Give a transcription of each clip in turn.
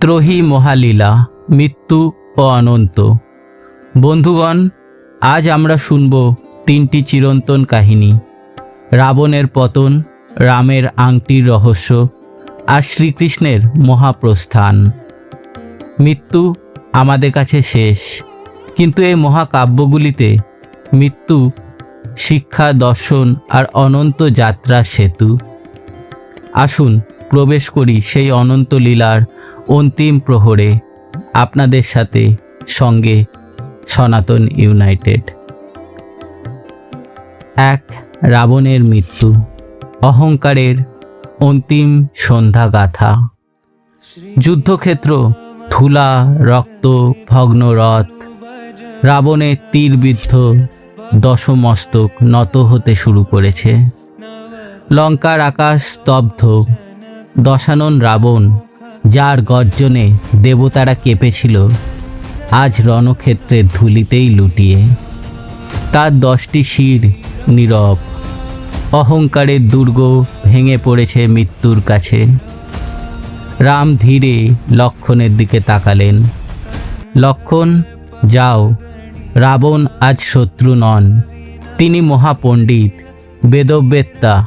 ত্রয়ী মহালীলা, মৃত্যু ও অনন্ত। বন্ধুগণ, আজ আমরা শুনব তিনটি চিরন্তন কাহিনী। রাবণের পতন, রামের আংটির রহস্য আর শ্রীকৃষ্ণের মহাপ্রস্থান। মৃত্যু আমাদের কাছে শেষ, কিন্তু এই মহাকাব্যগুলিতে মৃত্যু, শিক্ষা, দর্শন আর অনন্ত যাত্রার সেতু। আসুন প্রবেশ করি সেই অনন্ত লীলার অন্তিম প্রহরে আপনাদের সাথে সঙ্গে সনাতন ইউনাইটেড। এক রাবণের মৃত্যু, অহংকারের অন্তিম সন্ধ্যা গাথা যুদ্ধক্ষেত্র, ধুলা, রক্ত ভগ্ন রথ রাবণের তীরবিদ্ধ দশমস্তক নত হতে শুরু করেছে। লঙ্কার আকাশ স্তব্ধ দশানন রাবণ, যার গর্জনে দেবতারা কেঁপেছিল, আজ রণক্ষেত্রের ধুলিতেই লুটিয়ে। তার দশটি শির নীরব অহংকারের দুর্গ ভেঙে পড়েছে মৃত্যুর কাছে। রাম ধীরে লক্ষণের দিকে তাকালেন। লক্ষণ, যাও, রাবণ আজ শত্রু নন, তিনি মহাপণ্ডিত বেদবেত্তা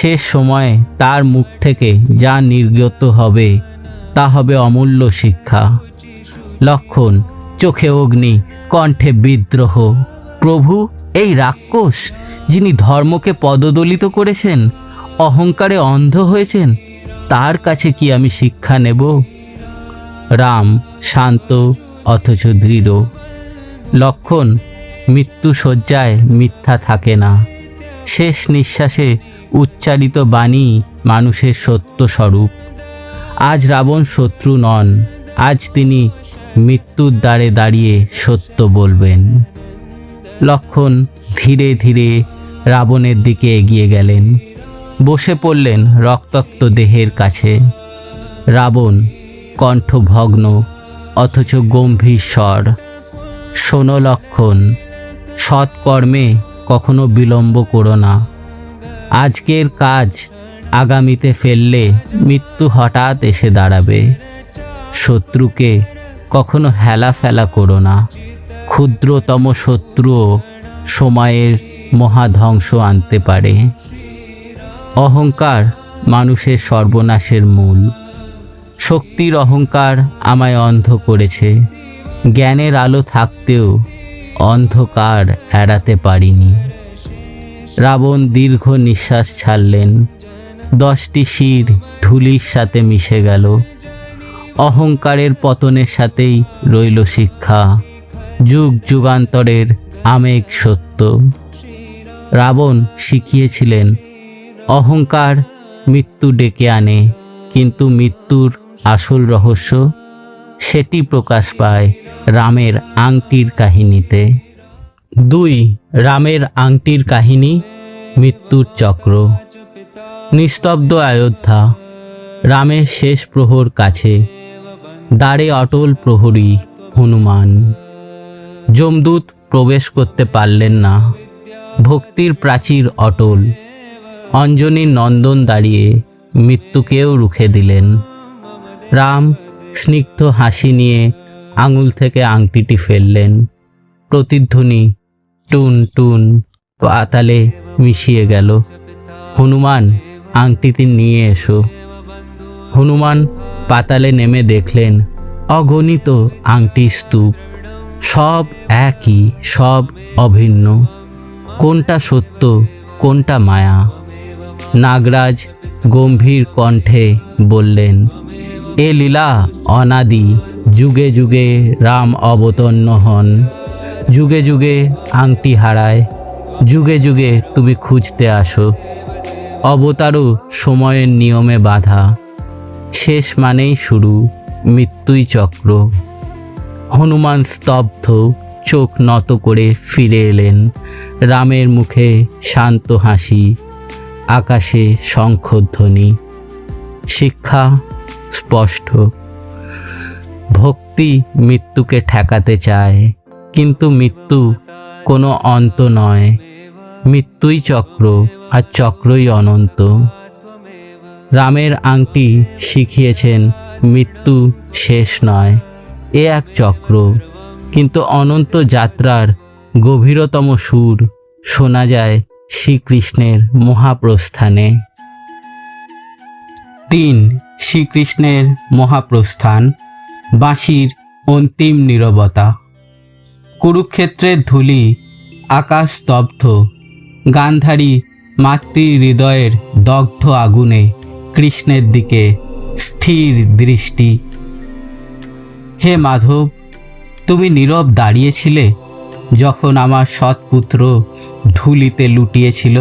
শেষ সময়ে তার মুখ থেকে যা নির্গত হবে, তা হবে অমূল্য শিক্ষা। লক্ষণ, চোখে অগ্নি, কণ্ঠে বিদ্রোহ। প্রভু, এই রাক্ষস, যিনি ধর্মকে পদদলিত করেছেন, অহংকারে অন্ধ হয়েছেন, তার কাছে কি আমি শিক্ষা নেব? রাম, শান্ত, অথচ দৃঢ়। লক্ষণ মৃত্যু শয্যায় মিথ্যা থাকে না। শেষ নিঃশ্বাসে উচ্চারিত বাণী মানুষের সত্য স্বরূপ আজ রাবণ শত্রু নন, আজ তিনি মৃত্যুর দ্বারে দাঁড়িয়ে সত্য বলবেন। লক্ষণ ধীরে ধীরে রাবণের দিকে এগিয়ে গেলেন। বসে পড়লেন রক্তাক্ত দেহের কাছে। রাবণ কণ্ঠ ভগ্ন অথচ গম্ভীর স্বর। শোনো লক্ষণ, সৎকর্মে কখনো বিলম্ব করো না। আজকের কাজ আগামীতে ফেললে মৃত্যু হঠাৎ এসে দাঁড়াবে। শত্রুকে কখনো হেলা ফেলা করো না। ক্ষুদ্রতম শত্রুও সময়ের মহাধ্বংস আনতে পারে। অহংকার মানুষের সর্বনাশের মূল। শক্তির অহংকার আমায় অন্ধ করেছে। জ্ঞানের আলো থাকতেও অন্ধকার এড়াতে পারিনি। রাবণ দীর্ঘ নিঃশ্বাস ছাড়লেন। দশটি শির ধুলির সাথে মিশে গেল। অহংকারের পতনের সাথেই রইল শিক্ষা। যুগ যুগান্তরের আমেক সত্য। রাবণ শিখিয়েছিলেন, অহংকার মৃত্যু ডেকে আনে, কিন্তু মৃত্যুর আসল রহস্য সেটি প্রকাশ পায় রামের আংটির কাহিনীতে। দুই, রামের আংটির কাহিনী, মৃত্যুর চক্র। নিস্তব্ধ অযোধ্যা, রামের শেষ প্রহর কাছে, দ্বারে অটল প্রহরী হনুমান। যমদূত প্রবেশ করতে পারলেন না। ভক্তির প্রাচীর অটল। অঞ্জনীর নন্দন দাঁড়িয়ে মৃত্যুকেও রুখে দিলেন। রাম স্নিগ্ধ হাসি নিয়ে আঙুল থেকে আংটিটি ফেললেন। প্রতিধ্বনি টুন টুন পাতালে মিশিয়ে গেল। হনুমান, আংটিটি নিয়ে এসো। হনুমান পাতালে নেমে দেখলেন, অগণিত আংটি স্তূপ। সব একই, সব অভিন্ন। কোনটা সত্য, কোনটা মায়া? নাগরাজ গম্ভীর কণ্ঠে বললেন এ লীলা অনাদি। যুগে যুগে রাম অবতন্ন হন। যুগে যুগে আংটি হারায়। যুগে যুগে তুমি খুঁজতে আসো। অবতারও সময়ের নিয়মে বাধা। শেষ মানেই শুরু, মৃত্যুই চক্র। হনুমান স্তব্ধ, চোখ নত করে ফিরে এলেন। রামের মুখে শান্ত হাসি, আকাশে শঙ্খধ্বনি। শিক্ষা স্পষ্ট। ভক্তি মৃত্যুকে ঠেকাতে চায়, কিন্তু মৃত্যু কোনো অন্ত নয়। মৃত্যুই চক্র আর চক্রই অনন্ত। রামের আংটি শিখিয়েছেন, মৃত্যু শেষ নয়, এ এক চক্র। কিন্তু অনন্ত যাত্রার গভীরতম সুর শোনা যায় শ্রীকৃষ্ণের মহাপ্রস্থানে। তিন শ্রীকৃষ্ণের মহাপ্রস্থান, বাঁশির অন্তিম নীরবতা। কুরুক্ষেত্রের ধূলি আকাশ স্তব্ধ, গান্ধারী মাতৃ হৃদয়ের দগ্ধ আগুনে কৃষ্ণের দিকে স্থির দৃষ্টি। হে মাধব, তুমি নীরব দাঁড়িয়েছিলে যখন আমার সৎপুত্র ধুলিতে লুটিয়েছিল।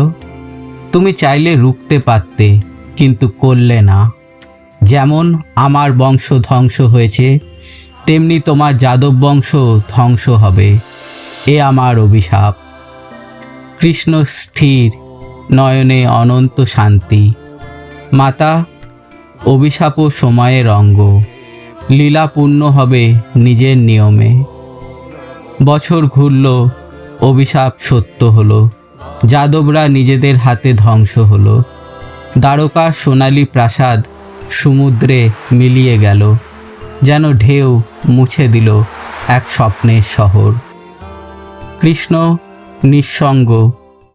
তুমি চাইলে রুখতে পারতে, কিন্তু করলে না। যেমন আমার বংশ ধ্বংস হয়েছে, তেমনি তোমার যাদব বংশ ধ্বংস হবে। এ আমার অভিশাপ। কৃষ্ণ স্থির, নয়নে অনন্ত শান্তি। মাতা অভিশাপও সময়ের অঙ্গ। লীলা পূর্ণ হবে নিজের নিয়মে। বছর ঘুরল, অভিশাপ সত্য হলো। যাদবরা নিজেদের হাতে ধ্বংস হলো। দ্বারকা সোনালী প্রাসাদ সমুদ্রে মিলিয়ে গেল, যেন ঢেউ মুছে দিল এক স্বপ্নের শহর। কৃষ্ণ নিঃসঙ্গ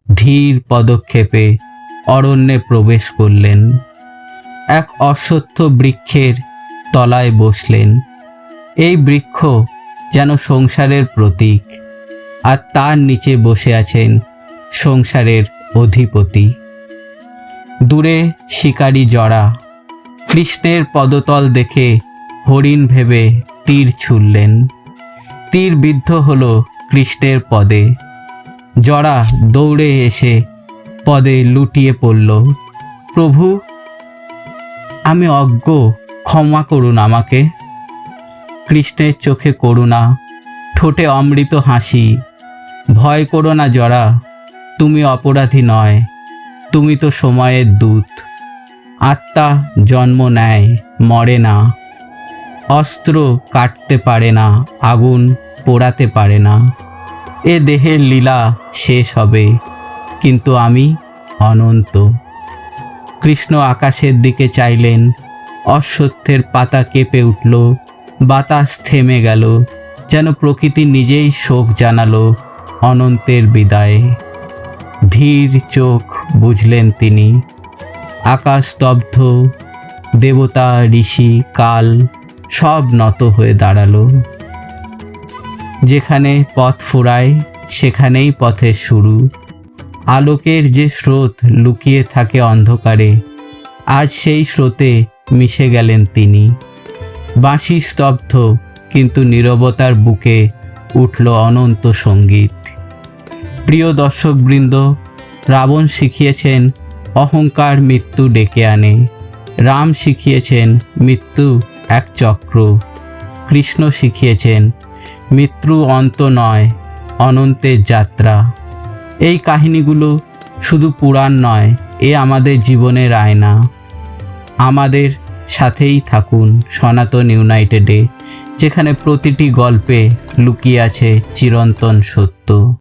ধীর পদক্ষেপে অরণ্যে প্রবেশ করলেন। এক অশ্বত্থ বৃক্ষের তলায় বসলেন। এই বৃক্ষ যেন সংসারের প্রতীক, আর তার নিচে বসে আছেন সংসারের অধিপতি। দূরে শিকারী জড়া কৃষ্ণের পদতল দেখে হরিণ ভেবে তীর ছুড়লেন। তীর বিদ্ধ হল কৃষ্ণের পদে। জড়া দৌড়ে এসে পদে লুটিয়ে পড়ল। প্রভু, আমি অজ্ঞ, ক্ষমা করুন আমাকে। কৃষ্ণের চোখে করুণা, ঠোঁটে অমৃত হাসি। ভয় করো না জরা তুমি অপরাধী নয়, তুমি তো সময়ের দূত। আত্মা জন্ম নেয়, মরে না। অস্ত্র কাটতে পারে না, আগুন পোড়াতে পারে না। এ দেহের লীলা শেষ হবে, কিন্তু আমি অনন্ত। কৃষ্ণ আকাশের দিকে চাইলেন, অশ্বত্থের পাতা কেঁপে উঠল, বাতাস থেমে গেল, যেন প্রকৃতি নিজেই শোক জানালো অনন্তের বিদায়ে। ধীর চোখ বুঝলেন তিনি আকাশ স্তব্ধ দেবতা, ঋষি, কাল সব নত হয়ে দাঁড়াল। যেখানে পথ ফুরায়, সেখানেই পথের শুরু। আলোকের যে স্রোত লুকিয়ে থাকে অন্ধকারে, আজ সেই স্রোতে মিশে গেলেন তিনি। বাঁশি স্তব্ধ, কিন্তু নীরবতার বুকে উঠল অনন্ত সংগীত। প্রিয় দর্শকবৃন্দ, রাবণ শিখিয়েছেন অহংকার মৃত্যু ডেকে আনে। রাম শিখিয়েছেন মৃত্যু এক চক্র। কৃষ্ণ শিখিয়েছেন মৃত্যু অন্ত নয়, অনন্তের যাত্রা। এই কাহিনীগুলো শুধু পুরাণ নয়, এ আমাদের জীবনের আয়না। আমাদের সাথেই থাকুন সনাতন ইউনাইটেডে, যেখানে প্রতিটি গল্পে লুকিয়ে আছে চিরন্তন সত্য।